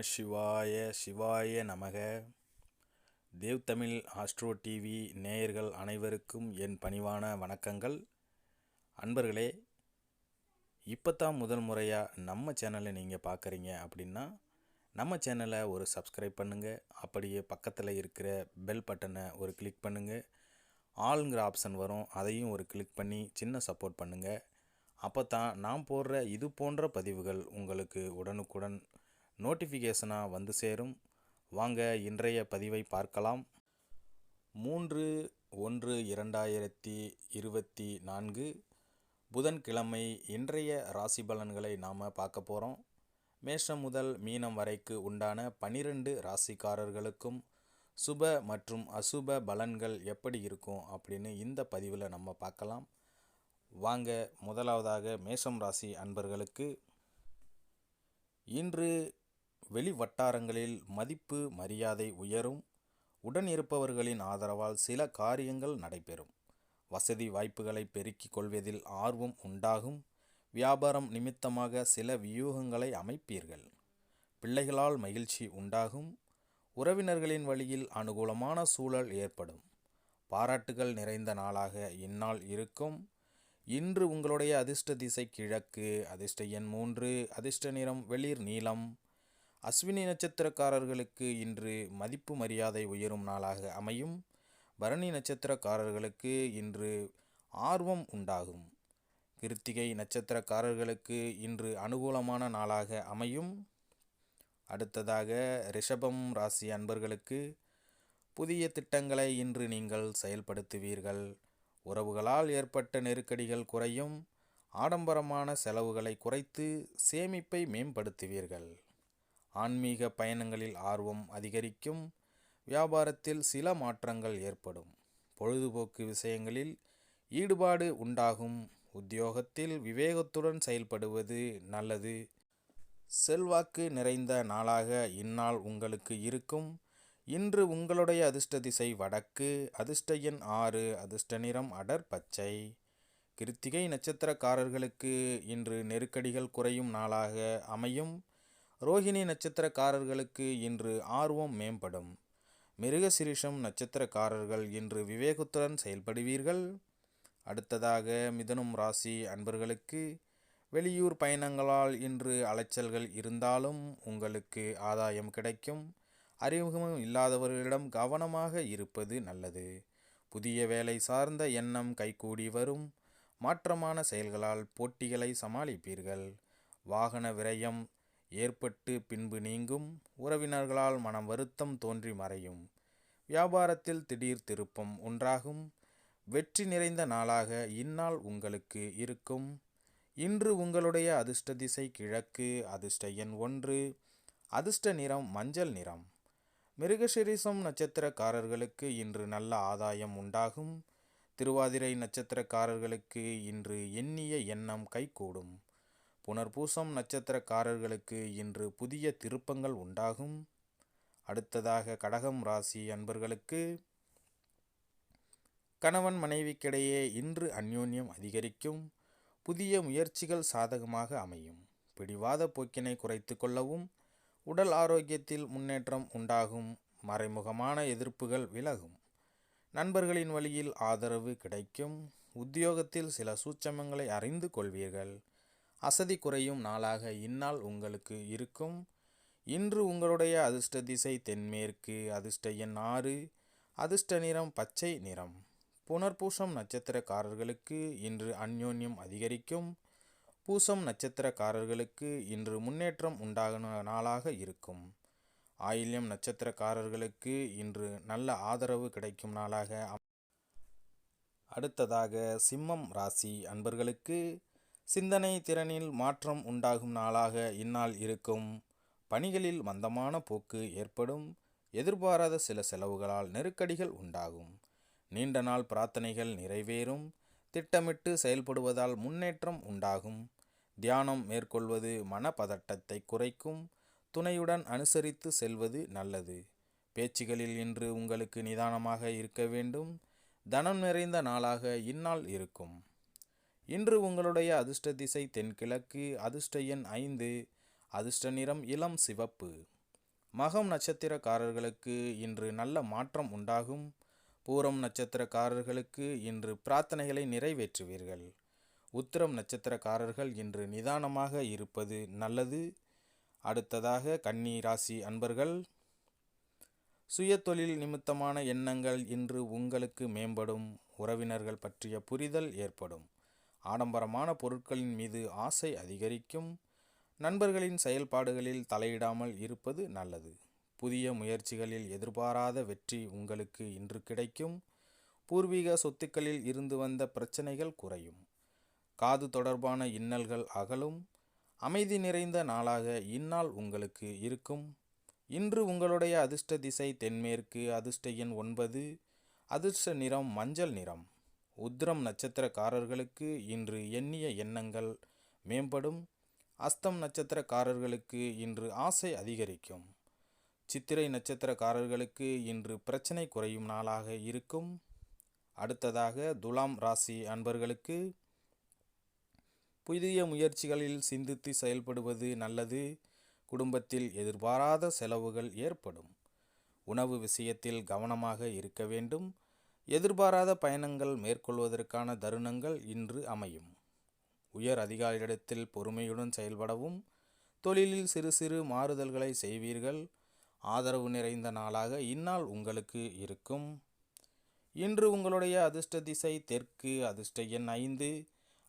நம சிவாய சிவாய நமக. தேவ் தமிழ் ஆஸ்ட்ரோ டிவி நேயர்கள் அனைவருக்கும் என் பணிவான வணக்கங்கள். அன்பர்களே இப்போ தான் முதல் முறையாக நம்ம சேனலை நீங்கள் பார்க்குறீங்க அப்படின்னா நம்ம சேனலை ஒரு சப்ஸ்கிரைப் பண்ணுங்கள் அப்படியே பக்கத்தில் இருக்கிற பெல் பட்டனை ஒரு கிளிக் பண்ணுங்கள் ஆளுங்கிற ஆப்ஷன் வரும். அதையும் ஒரு கிளிக் பண்ணி சின்ன சப்போர்ட் பண்ணுங்கள் அப்போ தான் நான் போடுற இது போன்ற பதிவுகள் உங்களுக்கு உடனுக்குடன் நோட்டிஃபிகேஷனாக வந்து சேரும். வாங்க இன்றைய பதிவை பார்க்கலாம். மூன்று ஒன்று இரண்டாயிரத்தி இருபத்தி நான்கு புதன்கிழமை இன்றைய ராசி பலன்களை நாம் பார்க்க போகிறோம் மேஷம் முதல் மீனம் வரைக்கு உண்டான பனிரெண்டு ராசிக்காரர்களுக்கும் சுப மற்றும் அசுப பலன்கள் எப்படி இருக்கும் அப்படின்னு இந்த பதிவில் நம்ம பார்க்கலாம். வாங்க முதலாவதாக மேஷம் ராசி அன்பர்களுக்கு இன்று வெளி வட்டாரங்களில் மதிப்பு மரியாதை உயரும். உடன் இருப்பவர்களின் ஆதரவால் சில காரியங்கள் நடைபெறும். வசதி வாய்ப்புகளை பெருக்கிக் கொள்வதில் ஆர்வம் உண்டாகும். வியாபாரம் நிமித்தமாக சில வியூகங்களை அமைப்பீர்கள். பிள்ளைகளால் மகிழ்ச்சி உண்டாகும். உறவினர்களின் வழியில் அனுகூலமான சூழல் ஏற்படும். பாராட்டுகள் நிறைந்த நாளாக இந்நாள் இருக்கும். இன்று உங்களுடைய அதிர்ஷ்ட திசை கிழக்கு அதிர்ஷ்ட எண் மூன்று அதிர்ஷ்ட நிறம் வெளிர் நீலம் அஸ்வினி நட்சத்திரக்காரர்களுக்கு இன்று மதிப்பு மரியாதை உயரும் நாளாக அமையும். பரணி நட்சத்திரக்காரர்களுக்கு இன்று ஆர்வம் உண்டாகும். கிருத்திகை நட்சத்திரக்காரர்களுக்கு இன்று அனுகூலமான நாளாக அமையும். அடுத்ததாக ரிஷபம் ராசி அன்பர்களுக்கு புதிய திட்டங்களை இன்று நீங்கள் செயல்படுத்துவீர்கள். உறவுகளால் ஏற்பட்ட நெருக்கடிகள் குறையும். ஆடம்பரமான செலவுகளை குறைத்து சேமிப்பை மேம்படுத்துவீர்கள். ஆன்மீக பயணங்களில் ஆர்வம் அதிகரிக்கும். வியாபாரத்தில் சில மாற்றங்கள் ஏற்படும். பொழுதுபோக்கு விஷயங்களில் ஈடுபாடு உண்டாகும். உத்தியோகத்தில் விவேகத்துடன் செயல்படுவது நல்லது. செல்வாக்கு நிறைந்த நாளாக இந்நாள் உங்களுக்கு இருக்கும். இன்று உங்களுடைய அதிர்ஷ்ட திசை வடக்கு அதிர்ஷ்ட எண் ஆறு அதிர்ஷ்ட நிறம் அடர் பச்சை. கிருத்திகை நட்சத்திரக்காரர்களுக்கு இன்று நெருக்கடிகள் குறையும் நாளாக அமையும். ரோஹிணி நட்சத்திரக்காரர்களுக்கு இன்று ஆர்வம் மேம்படும். மிருகசிரிஷம் நட்சத்திரக்காரர்கள் இன்று விவேகத்துடன் செயல்படுவீர்கள். அடுத்ததாக மிதனும் ராசி அன்பர்களுக்கு வெளியூர் பயணங்களால் இன்று அலைச்சல்கள் இருந்தாலும் உங்களுக்கு ஆதாயம் கிடைக்கும். அறிமுகம் இல்லாதவர்களிடம் கவனமாக இருப்பது நல்லது. புதிய வேலை சார்ந்த எண்ணம் கைகூடி வரும். மாற்றமான செயல்களால் போட்டிகளை சமாளிப்பீர்கள். வாகன விரயம் ஏற்பட்டு பின்பு நீங்கும் உறவினர்களால் மனம் வருத்தம் தோன்றி மறையும். வியாபாரத்தில் திடீர் திருப்பம் உண்டாகும். வெற்றி நிறைந்த நாளாக இந்நாள் உங்களுக்கு இருக்கும். இன்று உங்களுடைய அதிர்ஷ்ட திசை கிழக்கு அதிர்ஷ்ட எண் ஒன்று அதிர்ஷ்ட நிறம் மஞ்சள் நிறம். மிருகசிரிசம் நட்சத்திரக்காரர்களுக்கு இன்று நல்ல ஆதாயம் உண்டாகும். திருவாதிரை நட்சத்திரக்காரர்களுக்கு இன்று எண்ணிய எண்ணம் கைகூடும். புனர்பூசம் நட்சத்திரக்காரர்களுக்கு இன்று புதிய திருப்பங்கள் உண்டாகும். அடுத்ததாக கடகம் ராசி அன்பர்களுக்கு கணவன் மனைவிக்கிடையே இன்று அந்யோன்யம் அதிகரிக்கும். புதிய முயற்சிகள் சாதகமாக அமையும். பிடிவாத போக்கினை குறைத்து கொள்ளவும் உடல் ஆரோக்கியத்தில் முன்னேற்றம் உண்டாகும். மறைமுகமான எதிர்ப்புகள் விலகும். நண்பர்களின் வழியில் ஆதரவு கிடைக்கும். உத்தியோகத்தில் சில சூட்சமங்களை அறிந்து கொள்வீர்கள். அசதி குறையும் நாளாக இந்நாள் உங்களுக்கு இருக்கும். இன்று உங்களுடைய அதிர்ஷ்ட திசை தென்மேற்கு அதிர்ஷ்ட எண் ஆறு அதிர்ஷ்ட நிறம் பச்சை நிறம். புனர்பூசம் நட்சத்திரக்காரர்களுக்கு இன்று அந்யோன்யம் அதிகரிக்கும். பூசம் நட்சத்திரக்காரர்களுக்கு இன்று முன்னேற்றம் உண்டாகின நாளாக இருக்கும். ஆயில்யம் நட்சத்திரக்காரர்களுக்கு இன்று நல்ல ஆதரவு கிடைக்கும் நாளாக அடுத்ததாக சிம்மம் ராசி அன்பர்களுக்கு சிந்தனை திறனில் மாற்றம் உண்டாகும் நாளாக இந்நாள் இருக்கும். பணிகளில் மந்தமான போக்கு ஏற்படும். எதிர்பாராத சில செலவுகளால் நெருக்கடிகள் உண்டாகும். நீண்ட நாள் பிரார்த்தனைகள் நிறைவேறும். திட்டமிட்டு செயல்படுவதால் முன்னேற்றம் உண்டாகும். தியானம் மேற்கொள்வது மனப்பதட்டத்தை குறைக்கும். துணையுடன் அனுசரித்து செல்வது நல்லது. பேச்சுகளில் இன்று உங்களுக்கு நிதானமாக இருக்க வேண்டும். தனம் நிறைந்த நாளாக இந்நாள் இருக்கும். இன்று உங்களுடைய அதிர்ஷ்ட திசை தென்கிழக்கு அதிர்ஷ்ட எண் ஐந்து அதிர்ஷ்ட நிறம் இளம் சிவப்பு. மகம் நட்சத்திரக்காரர்களுக்கு இன்று நல்ல மாற்றம் உண்டாகும். பூரம் நட்சத்திரக்காரர்களுக்கு இன்று பிரார்த்தனைகளை நிறைவேற்றுவீர்கள். உத்திரம் நட்சத்திரக்காரர்கள் இன்று நிதானமாக இருப்பது நல்லது. அடுத்ததாக கன்னி ராசி அன்பர்கள் சுயதொழில் நிமித்தமான எண்ணங்கள் இன்று உங்களுக்கு மேம்படும். உறவினர்கள் பற்றிய புரிதல் ஏற்படும். ஆடம்பரமான பொருட்களின் மீது ஆசை அதிகரிக்கும். நண்பர்களின் செயல்பாடுகளில் தலையிடாமல் இருப்பது நல்லது. புதிய முயற்சிகளில் எதிர்பாராத வெற்றி உங்களுக்கு இன்று கிடைக்கும். பூர்வீக சொத்துக்களில் இருந்து வந்த பிரச்சனைகள் குறையும். காது தொடர்பான இன்னல்கள் அகலும். அமைதி நிறைந்த நாளாக இந்நாள் உங்களுக்கு இருக்கும். இன்று உங்களுடைய அதிர்ஷ்ட திசை தென்மேற்கு அதிர்ஷ்ட எண் ஒன்பது. அதிர்ஷ்ட நிறம் மஞ்சள் நிறம். உத்திரம் நட்சத்திரக்காரர்களுக்கு இன்று எண்ணிய எண்ணங்கள் மேம்படும். அஸ்தம் நட்சத்திரக்காரர்களுக்கு இன்று ஆசை அதிகரிக்கும். சித்திரை நட்சத்திரக்காரர்களுக்கு இன்று பிரச்சனை குறையும் நாளாக இருக்கும். அடுத்ததாக துலாம் ராசி அன்பர்களுக்கு புதிய முயற்சிகளில் சிந்தித்து செயல்படுவது நல்லது. குடும்பத்தில் எதிர்பாராத செலவுகள் ஏற்படும். உணவு விஷயத்தில் கவனமாக இருக்க வேண்டும். எதிர்பாராத பயணங்கள் மேற்கொள்வதற்கான தருணங்கள் இன்று அமையும். உயர் அதிகாரியிடத்தில் பொறுமையுடன் செயல்படவும் தொழிலில் சிறு சிறு மாறுதல்களை செய்வீர்கள். ஆதரவு நிறைந்த நாளாக இந்நாள் உங்களுக்கு இருக்கும். இன்று உங்களுடைய அதிர்ஷ்ட திசை தெற்கு அதிர்ஷ்ட எண் ஐந்து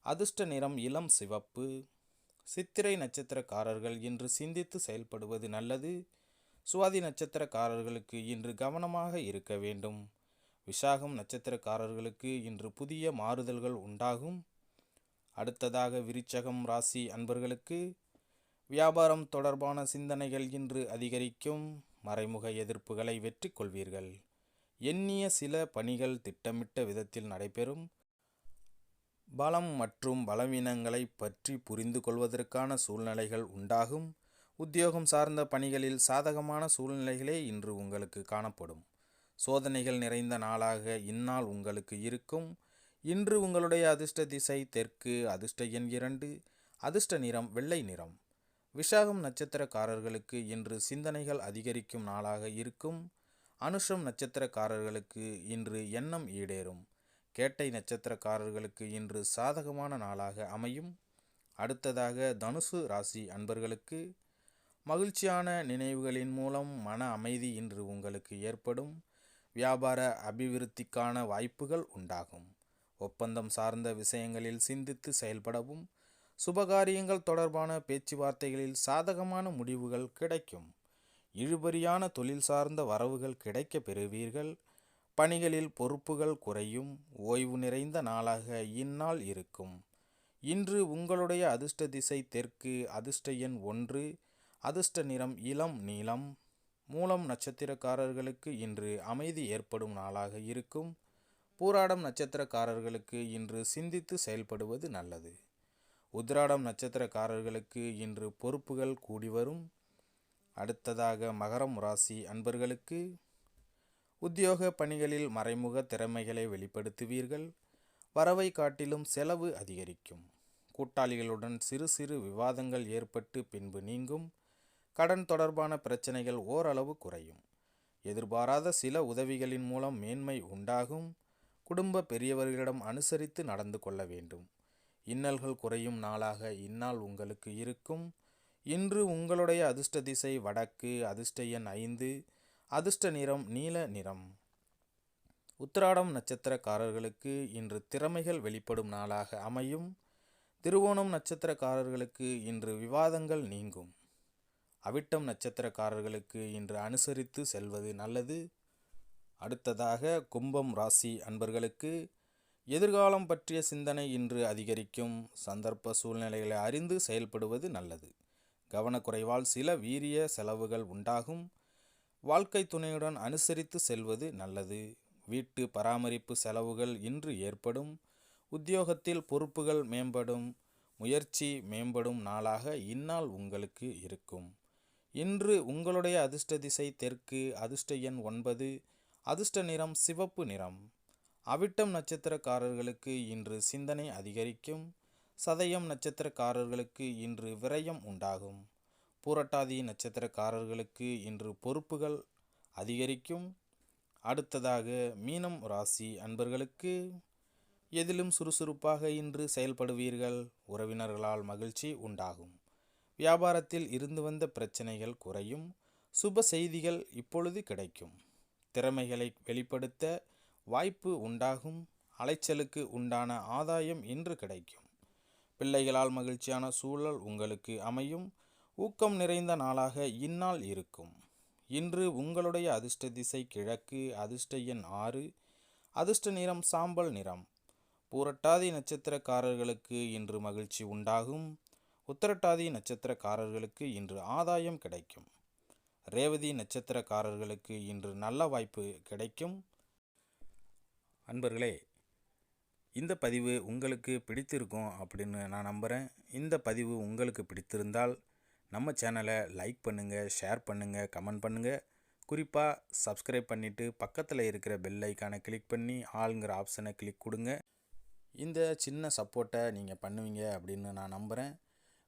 அதிர்ஷ்ட நிறம் இளம் சிவப்பு. சித்திரை நட்சத்திரக்காரர்கள் இன்று சிந்தித்து செயல்படுவது நல்லது. சுவாதி நட்சத்திரக்காரர்களுக்கு இன்று கவனமாக இருக்க வேண்டும். விசாகம் நட்சத்திரக்காரர்களுக்கு இன்று புதிய மாறுதல்கள் உண்டாகும். அடுத்ததாக விருச்சகம் ராசி அன்பர்களுக்கு வியாபாரம் தொடர்பான சிந்தனைகள் இன்று அதிகரிக்கும். மறைமுக எதிர்ப்புகளை வெற்றி கொள்வீர்கள். எண்ணிய சில பணிகள் திட்டமிட்ட விதத்தில் நடைபெறும். பலம் மற்றும் பலவீனங்களை பற்றி புரிந்து கொள்வதற்கான சூழ்நிலைகள் உண்டாகும். உத்தியோகம் சார்ந்த பணிகளில் சாதகமான சூழ்நிலைகளே இன்று உங்களுக்கு காணப்படும். சோதனைகள் நிறைந்த நாளாக இந்நாள் உங்களுக்கு இருக்கும். இன்று உங்களுடைய அதிர்ஷ்ட திசை தெற்கு அதிர்ஷ்ட எண் இரண்டு அதிர்ஷ்ட நிறம் வெள்ளை நிறம். விஷாகம் நட்சத்திரக்காரர்களுக்கு இன்று சிந்தனைகள் அதிகரிக்கும் நாளாக இருக்கும். அனுஷம் நட்சத்திரக்காரர்களுக்கு இன்று எண்ணம் ஈடேறும். கேட்டை நட்சத்திரக்காரர்களுக்கு இன்று சாதகமான நாளாக அமையும். அடுத்ததாக தனுசு ராசி அன்பர்களுக்கு மகிழ்ச்சியான நினைவுகளின் மூலம் மன அமைதி இன்று உங்களுக்கு ஏற்படும். வியாபார அபிவிருத்திக்கான வாய்ப்புகள் உண்டாகும். ஒப்பந்தம் சார்ந்த விஷயங்களில் சிந்தித்து செயல்படவும் சுபகாரியங்கள் தொடர்பான பேச்சுவார்த்தைகளில் சாதகமான முடிவுகள் கிடைக்கும். இழுபறியான தொழில் சார்ந்த வரவுகள் கிடைக்கப் பெறுவீர்கள். பணிகளில் பொறுப்புகள் குறையும். ஓய்வு நிறைந்த நாளாக இந்நாள் இருக்கும். இன்று உங்களுடைய அதிர்ஷ்ட திசை தெற்கு அதிர்ஷ்ட எண் ஒன்று அதிர்ஷ்ட நிறம் இளம் நீளம் மூலம் நட்சத்திரக்காரர்களுக்கு இன்று அமைதி ஏற்படும் நாளாக இருக்கும். பூராடம் நட்சத்திரக்காரர்களுக்கு இன்று சிந்தித்து செயல்படுவது நல்லது. உத்ராடம் நட்சத்திரக்காரர்களுக்கு இன்று பொறுப்புகள் கூடி வரும். அடுத்ததாக மகரம் ராசி அன்பர்களுக்கு உத்தியோக பணிகளில் மறைமுக திறமைகளை வெளிப்படுத்துவீர்கள். வரவை காட்டிலும் செலவு அதிகரிக்கும். கூட்டாளிகளுடன் சிறு சிறு விவாதங்கள் ஏற்பட்டு பின்பு நீங்கும். கடன் தொடர்பான பிரச்சனைகள் ஓரளவு குறையும். எதிர்பாராத சில உதவிகளின் மூலம் மேன்மை உண்டாகும். குடும்ப பெரியவர்களிடம் அனுசரித்து நடந்து கொள்ள வேண்டும். இன்னல்கள் குறையும் நாளாக இந்நாள் உங்களுக்கு இருக்கும். இன்று உங்களுடைய அதிர்ஷ்ட திசை வடக்கு அதிர்ஷ்ட எண் ஐந்து அதிர்ஷ்ட நிறம் நீல நிறம். உத்திராடம் நட்சத்திரக்காரர்களுக்கு இன்று திறமைகள் வெளிப்படும் நாளாக அமையும். திருவோணம் நட்சத்திரக்காரர்களுக்கு இன்று விவாதங்கள் நீங்கும். அவிட்டம் நட்சத்திரக்காரர்களுக்கு இன்று அனுசரித்து செல்வது நல்லது. அடுத்ததாக கும்பம் ராசி அன்பர்களுக்கு எதிர்காலம் பற்றிய சிந்தனை இன்று அதிகரிக்கும். சந்தர்ப்ப சூழ்நிலைகளை அறிந்து செயல்படுவது நல்லது. கவனக்குறைவால் சில வீரிய செலவுகள் உண்டாகும். வாழ்க்கை துணையுடன் அனுசரித்து செல்வது நல்லது. வீட்டு பராமரிப்பு செலவுகள் இன்று ஏற்படும். உத்தியோகத்தில் பொறுப்புகள் மேம்படும். முயற்சி மேம்படும் நாளாக இந்நாள் உங்களுக்கு இருக்கும். இன்று உங்களுடைய அதிர்ஷ்ட திசை தெற்கு அதிர்ஷ்ட எண் ஒன்பது அதிர்ஷ்ட நிறம் சிவப்பு நிறம். அவிட்டம் நட்சத்திரக்காரர்களுக்கு இன்று சிந்தனை அதிகரிக்கும் சதயம் நட்சத்திரக்காரர்களுக்கு இன்று விரயம் உண்டாகும். பூரட்டாதி நட்சத்திரக்காரர்களுக்கு இன்று பொறுப்புகள் அதிகரிக்கும். அடுத்ததாக மீனம் ராசி அன்பர்களுக்கு எதிலும் சுறுசுறுப்பாக இன்று செயல்படுவீர்கள். உறவினர்களால் மகிழ்ச்சி உண்டாகும். வியாபாரத்தில் இருந்து வந்த பிரச்சனைகள் குறையும் சுப செய்திகள் இப்பொழுது கிடைக்கும். திறமைகளை வெளிப்படுத்த வாய்ப்பு உண்டாகும் அலைச்சலுக்கு உண்டான ஆதாயம் இன்று கிடைக்கும். பிள்ளைகளால் மகிழ்ச்சியான சூழல் உங்களுக்கு அமையும் ஊக்கம் நிறைந்த நாளாக இந்நாள் இருக்கும். இன்று உங்களுடைய அதிர்ஷ்ட திசை கிழக்கு அதிர்ஷ்ட எண் ஆறு அதிர்ஷ்ட நிறம் சாம்பல் நிறம். பூரட்டாதி நட்சத்திரக்காரர்களுக்கு இன்று மகிழ்ச்சி உண்டாகும். உத்தரட்டாதி நட்சத்திரக்காரர்களுக்கு இன்று ஆதாயம் கிடைக்கும். ரேவதி நட்சத்திரக்காரர்களுக்கு இன்று நல்ல வாய்ப்பு கிடைக்கும். அன்பர்களே இந்த பதிவு உங்களுக்கு பிடித்திருக்கும் அப்படின்னு நான் நம்புகிறேன் இந்த பதிவு உங்களுக்கு பிடித்திருந்தால் நம்ம சேனலை லைக் பண்ணுங்கள் ஷேர் பண்ணுங்கள் கமெண்ட் பண்ணுங்கள் குறிப்பாக சப்ஸ்கிரைப் பண்ணிவிட்டு பக்கத்தில் இருக்கிற பெல் ஐக்கானை கிளிக் பண்ணி ஆளுங்கிற ஆப்ஷனை கிளிக் கொடுங்க. இந்த சின்ன சப்போர்ட்டை நீங்கள் பண்ணுவீங்க அப்படின்னு நான் நம்புகிறேன்